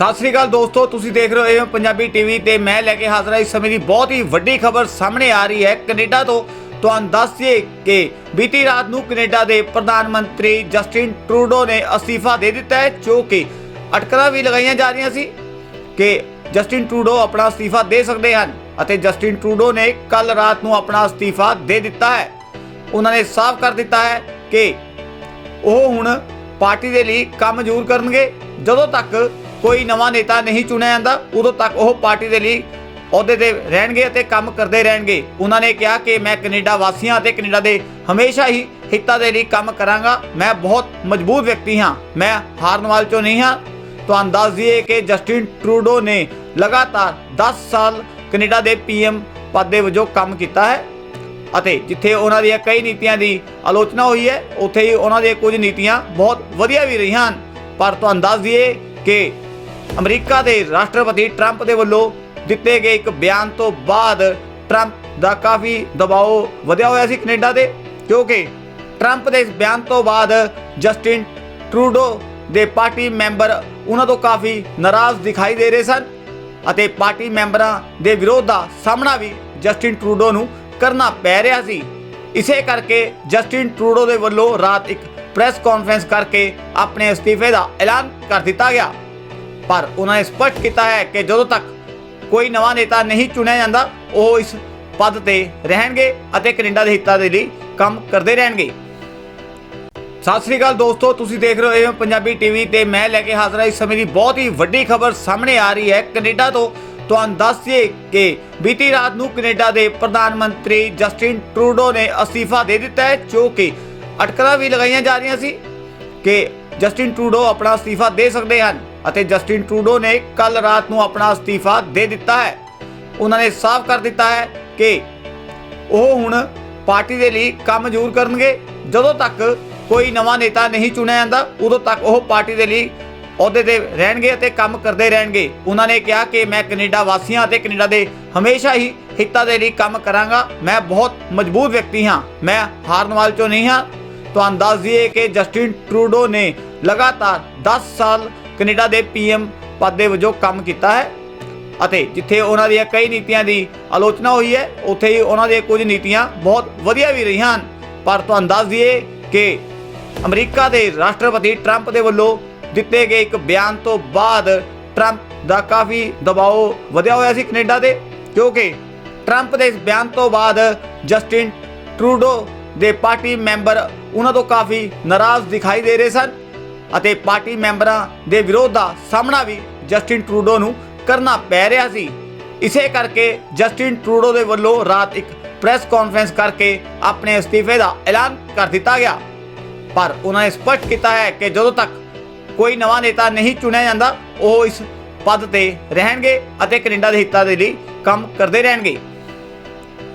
ਸਤਿ ਸ੍ਰੀ ਅਕਾਲ ਦੋਸਤੋ, ਤੁਸੀਂ ਦੇਖ ਰਹੇ ਹੋ ਪੰਜਾਬੀ ਟੀਵੀ ਤੇ ਮੈਂ ਲੈ ਕੇ ਹਾਜ਼ਰ ਹਾਂ। ਇਸ ਸਮੇਂ ਦੀ ਬਹੁਤ ਹੀ ਵੱਡੀ ਖਬਰ ਸਾਹਮਣੇ ਆ ਰਹੀ ਹੈ। ਕੈਨੇਡਾ ਤੋਂ ਤੁਹਾਨੂੰ ਦੱਸ ਦਈਏ ਕਿ ਬੀਤੀ ਰਾਤ ਨੂੰ ਕੈਨੇਡਾ ਦੇ ਪ੍ਰਧਾਨ ਮੰਤਰੀ ਜਸਟਿਨ ਟਰੂਡੋ ਨੇ ਅਸਤੀਫਾ ਦੇ ਦਿੱਤਾ ਹੈ, ਜੋ ਕਿ ਅਟਕਲਾਂ ਵੀ ਲਗਾਈਆਂ ਜਾ ਰਹੀਆਂ ਸੀ ਕਿ ਜਸਟਿਨ ਟਰੂਡੋ ਆਪਣਾ ਅਸਤੀਫਾ ਦੇ ਸਕਦੇ ਹਨ ਅਤੇ ਜਸਟਿਨ ਟਰੂਡੋ ਨੇ ਕੱਲ ਰਾਤ ਨੂੰ ਆਪਣਾ ਅਸਤੀਫਾ ਦੇ ਦਿੱਤਾ ਹੈ। ਉਹਨਾਂ ਨੇ ਸਾਫ਼ ਕਰ ਦਿੱਤਾ ਹੈ ਕਿ ਉਹ ਹੁਣ ਪਾਰਟੀ ਦੇ ਲਈ ਕੰਮ ਜ਼ਰੂਰ ਕਰਨਗੇ। ਜਦੋਂ ਤੱਕ ਕੋਈ ਨਵਾਂ ਨੇਤਾ ਨਹੀਂ ਚੁਣਿਆ ਜਾਂਦਾ। ਉਦੋਂ ਤੱਕ ਉਹ ਪਾਰਟੀ ਦੇ ਲਈ ਅਹੁਦੇ ਤੇ ਰਹਿਣਗੇ ਅਤੇ ਕੰਮ ਕਰਦੇ ਰਹਿਣਗੇ। ਉਹਨਾਂ ਨੇ ਕਿਹਾ ਕਿ ਮੈਂ ਕੈਨੇਡਾ ਵਾਸੀਆਂ ਅਤੇ ਕੈਨੇਡਾ ਦੇ ਹਮੇਸ਼ਾ ਹੀ ਹਿੱਤਾਂ ਦੇ ਲਈ ਕੰਮ ਕਰਾਂਗਾ। ਮੈਂ ਬਹੁਤ ਮਜ਼ਬੂਤ ਵਿਅਕਤੀ ਹਾਂ। ਮੈਂ ਹਾਰਨ ਵਾਲ ਚੋਂ ਨਹੀਂ ਹਾਂ। ਤੁਹਾਨੂੰ ਦੱਸ ਦਈਏ ਕਿ ਜਸਟਿਨ ਟਰੂਡੋ ਨੇ ਲਗਾਤਾਰ 10 ਸਾਲ ਕੈਨੇਡਾ ਦੇ ਪੀਐਮ ਪਦ ਦੇ ਵਜੋਂ ਕੰਮ ਕੀਤਾ ਹੈ ਅਤੇ ਜਿੱਥੇ ਉਹਨਾਂ ਦੀਆਂ ਕਈ ਨੀਤੀਆਂ ਦੀ ਆਲੋਚਨਾ ਹੋਈ ਹੈ, ਉੱਥੇ ਹੀ ਉਹਨਾਂ ਦੀਆਂ ਕੁਝ ਨੀਤੀਆਂ ਬਹੁਤ ਵਧੀਆ ਵੀ ਰਹੀਆਂ ਹਨ। ਪਰ ਤੁਹਾਨੂੰ ਦੱਸ ਦਈਏ ਕਿ ਅਮਰੀਕਾ ਦੇ ਰਾਸ਼ਟਰਪਤੀ ਟਰੰਪ ਦੇ ਵੱਲੋਂ ਦਿੱਤੇ ਗਏ ਇੱਕ ਬਿਆਨ ਤੋਂ ਬਾਅਦ ਟਰੰਪ ਦਾ ਕਾਫੀ ਦਬਾਅ ਵਧਿਆ ਹੋਇਆ ਸੀ ਕੈਨੇਡਾ ਦੇ, ਕਿਉਂਕਿ ਟਰੰਪ ਦੇ ਇਸ ਬਿਆਨ ਤੋਂ ਬਾਅਦ ਜਸਟਿਨ ਟਰੂਡੋ ਦੇ ਪਾਰਟੀ ਮੈਂਬਰ ਉਹਨਾਂ ਤੋਂ ਕਾਫੀ ਨਾਰਾਜ਼ ਦਿਖਾਈ ਦੇ ਰਹੇ ਸਨ ਅਤੇ ਪਾਰਟੀ ਮੈਂਬਰਾਂ ਦੇ ਵਿਰੋਧ ਦਾ ਸਾਹਮਣਾ ਵੀ ਜਸਟਿਨ ਟਰੂਡੋ ਨੂੰ ਕਰਨਾ ਪੈ ਰਿਹਾ ਸੀ। ਇਸੇ ਕਰਕੇ ਜਸਟਿਨ ਟਰੂਡੋ ਦੇ ਵੱਲੋਂ ਰਾਤ ਇੱਕ ਪ੍ਰੈਸ ਕਾਨਫਰੰਸ ਕਰਕੇ ਆਪਣੇ ਅਸਤੀਫੇ ਦਾ ਐਲਾਨ ਕਰ ਦਿੱਤਾ ਗਿਆ। ਪਰ ਉਹਨਾਂ ਨੇ ਸਪਸ਼ਟ ਕੀਤਾ ਹੈ ਕਿ ਜਦੋਂ ਤੱਕ ਕੋਈ ਨਵਾਂ ਨੇਤਾ ਨਹੀਂ ਚੁਣਿਆ ਜਾਂਦਾ, ਉਹ ਇਸ ਪਦ ਤੇ ਰਹਿਣਗੇ ਅਤੇ ਕੈਨੇਡਾ ਦੇ ਹਿੱਤਾਂ ਦੇ ਲਈ ਕੰਮ ਕਰਦੇ ਰਹਿਣਗੇ। ਸਤਿ ਸ੍ਰੀ ਅਕਾਲ ਦੋਸਤੋ, ਤੁਸੀਂ ਦੇਖ ਰਹੇ ਹੋ ਪੰਜਾਬੀ ਟੀਵੀ ਤੇ ਮੈਂ ਲੈ ਕੇ ਹਾਜ਼ਰ ਹਾਂ। ਇਸ ਸਮੇਂ ਦੀ ਬਹੁਤ ਹੀ ਵੱਡੀ ਖਬਰ ਸਾਹਮਣੇ ਆ ਰਹੀ ਹੈ। ਕੈਨੇਡਾ ਤੋਂ ਤੁਹਾਨੂੰ ਦੱਸ ਦਈਏ ਕਿ ਬੀਤੀ ਰਾਤ ਨੂੰ ਕੈਨੇਡਾ ਦੇ ਪ੍ਰਧਾਨ ਮੰਤਰੀ ਜਸਟਿਨ ਟਰੂਡੋ ਨੇ ਅਸਤੀਫਾ ਦੇ ਦਿੱਤਾ ਹੈ, ਜੋ ਕਿ ਅਟਕਲਾਂ ਵੀ ਲਗਾਈਆਂ ਜਾ ਰਹੀਆਂ ਸੀ ਕਿ ਜਸਟਿਨ ਟਰੂਡੋ ਆਪਣਾ ਅਸਤੀਫਾ ਦੇ ਸਕਦੇ ਹਨ। ਅਤੇ ਜਸਟਿਨ ਟਰੂਡੋ ਨੇ ਕੱਲ ਰਾਤ ਨੂੰ ਆਪਣਾ ਅਸਤੀਫਾ ਦੇ ਦਿੱਤਾ ਹੈ। ਉਹਨਾਂ ਨੇ ਸਾਫ਼ ਕਰ ਦਿੱਤਾ ਹੈ ਕਿ ਉਹ ਹੁਣ ਪਾਰਟੀ ਦੇ ਲਈ ਕੰਮ ਜ਼ਰੂਰ ਕਰਨਗੇ। ਜਦੋਂ ਤੱਕ ਕੋਈ ਨਵਾਂ ਨੇਤਾ ਨਹੀਂ ਚੁਣਿਆ ਜਾਂਦਾ, ਉਦੋਂ ਤੱਕ ਉਹ ਪਾਰਟੀ ਦੇ ਲਈ ਅਹੁਦੇ ਤੇ ਰਹਿਣਗੇ ਅਤੇ ਕੰਮ ਕਰਦੇ ਰਹਿਣਗੇ। ਉਹਨਾਂ ਨੇ ਕਿਹਾ ਕਿ ਮੈਂ ਕੈਨੇਡਾ ਵਾਸੀਆਂ ਅਤੇ ਕੈਨੇਡਾ ਦੇ ਹਮੇਸ਼ਾ ਹੀ ਹਿੱਤਾਂ ਦੇ ਲਈ ਕੰਮ ਕਰਾਂਗਾ। ਮੈਂ ਬਹੁਤ ਮਜ਼ਬੂਤ ਵਿਅਕਤੀ ਹਾਂ। ਮੈਂ ਹਾਰਨ ਵਾਲ ਚੋਂ ਨਹੀਂ ਹਾਂ। ਤੁਹਾਨੂੰ ਦੱਸ ਦਈਏ ਕਿ ਜਸਟਿਨ ਟਰੂਡੋ ਨੇ ਲਗਾਤਾਰ 10 ਸਾਲ ਕੈਨੇਡਾ ਦੇ ਪੀਐਮ ਪਦ ਦੇ ਵਜੋਂ ਕੰਮ ਕੀਤਾ ਹੈ ਅਤੇ ਜਿੱਥੇ ਉਹਨਾਂ ਦੀਆਂ ਕਈ ਨੀਤੀਆਂ ਦੀ ਆਲੋਚਨਾ ਹੋਈ ਹੈ, ਉੱਥੇ ਹੀ ਉਹਨਾਂ ਦੀਆਂ ਕੁਝ ਨੀਤੀਆਂ ਬਹੁਤ ਵਧੀਆ ਵੀ ਰਹੀਆਂ ਹਨ। ਪਰ ਤੁਹਾਨੂੰ ਦੱਸ ਦਈਏ ਕਿ ਅਮਰੀਕਾ ਦੇ ਰਾਸ਼ਟਰਪਤੀ ਟਰੰਪ ਦੇ ਵੱਲੋਂ ਦਿੱਤੇ ਗਏ ਇੱਕ ਬਿਆਨ ਤੋਂ ਬਾਅਦ ਟਰੰਪ ਦਾ ਕਾਫੀ ਦਬਾਅ ਵਧਿਆ ਹੋਇਆ ਸੀ ਕੈਨੇਡਾ ਦੇ, ਕਿਉਂਕਿ ਟਰੰਪ ਦੇ ਇਸ ਬਿਆਨ ਤੋਂ ਬਾਅਦ ਜਸਟਿਨ ਟਰੂਡੋ ਦੇ ਪਾਰਟੀ ਮੈਂਬਰ ਉਹਨਾਂ ਤੋਂ ਕਾਫੀ ਨਾਰਾਜ਼ ਦਿਖਾਈ ਦੇ ਰਹੇ ਸਨ। ਅਤੇ ਪਾਰਟੀ ਮੈਂਬਰਾਂ ਦੇ ਵਿਰੋਧ ਦਾ ਸਾਹਮਣਾ ਵੀ ਜਸਟਿਨ ਟਰੂਡੋ ਨੂੰ ਕਰਨਾ ਪੈ ਰਿਹਾ ਸੀ। ਇਸੇ ਕਰਕੇ ਜਸਟਿਨ ਟਰੂਡੋ ਦੇ ਵੱਲੋਂ ਰਾਤ ਇੱਕ ਪ੍ਰੈਸ ਕਾਨਫਰੰਸ ਕਰਕੇ ਆਪਣੇ ਅਸਤੀਫੇ ਦਾ ਐਲਾਨ ਕਰ ਦਿੱਤਾ ਗਿਆ। ਪਰ ਉਹਨਾਂ ਨੇ ਸਪਸ਼ਟ ਕੀਤਾ ਹੈ ਕਿ ਜਦੋਂ ਤੱਕ ਕੋਈ ਨਵਾਂ ਨੇਤਾ ਨਹੀਂ ਚੁਣਿਆ ਜਾਂਦਾ, ਉਹ ਇਸ ਪਦ ਤੇ ਰਹਿਣਗੇ ਅਤੇ ਕੈਨੇਡਾ ਦੇ ਹਿੱਤਾਂ ਦੇ ਲਈ ਕੰਮ ਕਰਦੇ ਰਹਿਣਗੇ।